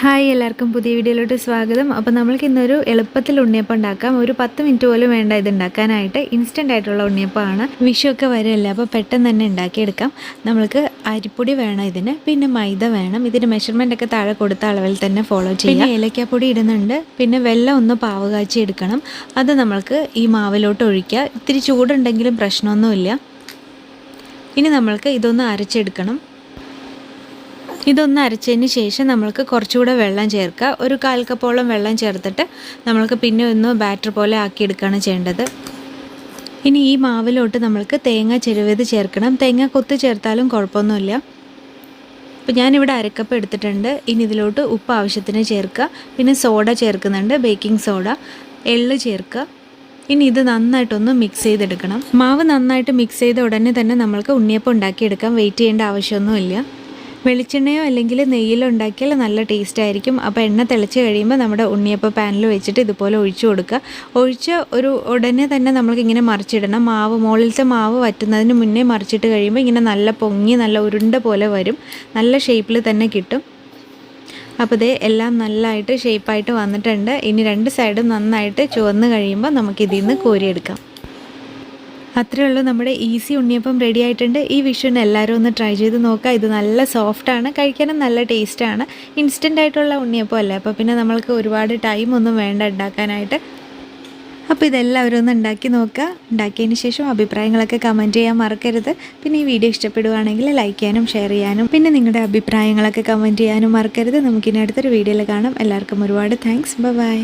Hi എല്ലാവർക്കും പുതിയ വീഡിയോയിലോട്ട് സ്വാഗതം. അപ്പോൾ നമ്മൾക്ക് ഇന്നൊരു എളുപ്പത്തിൽ ഉണ്ണിയപ്പം ഉണ്ടാക്കാം. ഒരു പത്ത് മിനിറ്റ് പോലും വേണ്ട ഇത് ഉണ്ടാക്കാനായിട്ട്. ഇൻസ്റ്റന്റ് ആയിട്ടുള്ള ഉണ്ണിയപ്പമാണ്. വിഷുവൊക്കെ വരല്ലേ അപ്പോൾ പെട്ടെന്ന് തന്നെ ഉണ്ടാക്കിയെടുക്കാം. നമ്മൾക്ക് അരിപ്പൊടി വേണം ഇതിന് പിന്നെ മൈദ വേണം. ഇതിന്റെ മെഷർമെന്റ് ഒക്കെ താഴെ കൊടുത്ത അളവിൽ തന്നെ ഫോളോ ചെയ്യാം. പിന്നെ ഏലക്കാപ്പൊടി ഇടുന്നുണ്ട്. പിന്നെ വെള്ളം ഒന്ന് പാവ് കാച്ചി എടുക്കണം. അത് നമ്മൾക്ക് ഈ മാവിലോട്ട് ഒഴിക്കുക ഇത്തിരി ചൂടുണ്ടെങ്കിലും പ്രശ്നമൊന്നുമില്ല. ഇനി നമ്മൾക്ക് ഇതൊന്ന് അരച്ചെടുക്കണം. ഇതൊന്ന് അരച്ചതിന് ശേഷം നമ്മൾക്ക് കുറച്ചുകൂടെ വെള്ളം ചേർക്കുക. ഒരു കാൽ കപ്പോളം വെള്ളം ചേർത്തിട്ട് നമ്മൾക്ക് പിന്നെ ഒന്ന് ബാറ്റർ പോലെ ആക്കിയെടുക്കുകയാണ് ചെയ്യേണ്ടത്. ഇനി ഈ മാവിലോട്ട് നമ്മൾക്ക് തേങ്ങ ചെരുവത് ചേർക്കണം. തേങ്ങ കൊത്ത് ചേർത്താലും കുഴപ്പമൊന്നുമില്ല. അപ്പോൾ ഞാനിവിടെ അരക്കപ്പ് എടുത്തിട്ടുണ്ട്. ഇനി ഇതിലോട്ട് ഉപ്പ് ആവശ്യത്തിന് ചേർക്കുക. പിന്നെ സോഡ ചേർക്കുന്നുണ്ട്. Baking soda. എള്ള് ചേർക്കുക. ഇനി ഇത് നന്നായിട്ടൊന്ന് മിക്സ് ചെയ്തെടുക്കണം. മാവ് നന്നായിട്ട് മിക്സ് ചെയ്ത ഉടനെ തന്നെ നമ്മൾക്ക് ഉണ്ണിയപ്പം ഉണ്ടാക്കിയെടുക്കാം വെയിറ്റ് ചെയ്യേണ്ട ആവശ്യമൊന്നുമില്ല. വെളിച്ചെണ്ണയോ അല്ലെങ്കിൽ നെയ്യിലോ ഉണ്ടാക്കിയാൽ നല്ല ടേസ്റ്റ് ആയിരിക്കും. അപ്പോൾ എണ്ണ തിളച്ച് കഴിയുമ്പോൾ നമ്മുടെ ഉണ്ണിയപ്പം പാനിൽ വെച്ചിട്ട് ഇതുപോലെ ഒഴിച്ചു കൊടുക്കുക. ഒഴിച്ച് ഒരു ഉടനെ തന്നെ നമ്മൾക്ക് ഇങ്ങനെ മറിച്ചിടണം. മാവ് മുകളിലത്തെ മാവ് വറ്റുന്നതിന് മുന്നേ മറിച്ചിട്ട് കഴിയുമ്പോൾ ഇങ്ങനെ നല്ല പൊങ്ങി നല്ല ഉരുണ്ട പോലെ വരും. നല്ല ഷേപ്പിൽ തന്നെ കിട്ടും. അപ്പോൾ ഇതേ എല്ലാം നല്ലതായിട്ട് ഷേപ്പായിട്ട് വന്നിട്ടുണ്ട്. ഇനി രണ്ട് സൈഡും നന്നായിട്ട് ചുവന്ന് കഴിയുമ്പോൾ നമുക്കിതിൽ നിന്ന് കോരിയെടുക്കാം. അത്രേ ഉള്ളൂ. നമ്മുടെ ഈസി ഉണ്ണിയപ്പം റെഡി ആയിട്ടുണ്ട്. ഈ വിഷുവിന് എല്ലാവരും ഒന്ന് ട്രൈ ചെയ്ത് നോക്കുക. ഇത് നല്ല സോഫ്റ്റാണ് കഴിക്കാനും നല്ല ടേസ്റ്റാണ് ഇൻസ്റ്റന്റ് ആയിട്ടുള്ള ഉണ്ണിയപ്പം അല്ലേ? അപ്പോൾ പിന്നെ നമ്മൾക്ക് ഒരുപാട് ടൈം ഒന്നും വേണ്ട ഉണ്ടാക്കാനായിട്ട്. അപ്പോൾ ഇതെല്ലാവരും ഒന്ന് ഉണ്ടാക്കി നോക്കുക. ഉണ്ടാക്കിയതിന് ശേഷം അഭിപ്രായങ്ങളൊക്കെ കമന്റ് ചെയ്യാൻ മറക്കരുത്. പിന്നെ ഈ വീഡിയോ ഇഷ്ടപ്പെടുവാണെങ്കിൽ ലൈക്ക് ചെയ്യാനും ഷെയർ ചെയ്യാനും പിന്നെ നിങ്ങളുടെ അഭിപ്രായങ്ങളൊക്കെ കമന്റ് ചെയ്യാനും മറക്കരുത്. നമുക്കിനി അടുത്തൊരു വീഡിയോയിൽ കാണാം. എല്ലാവർക്കും ഒരുപാട് താങ്ക്സ് ബൈ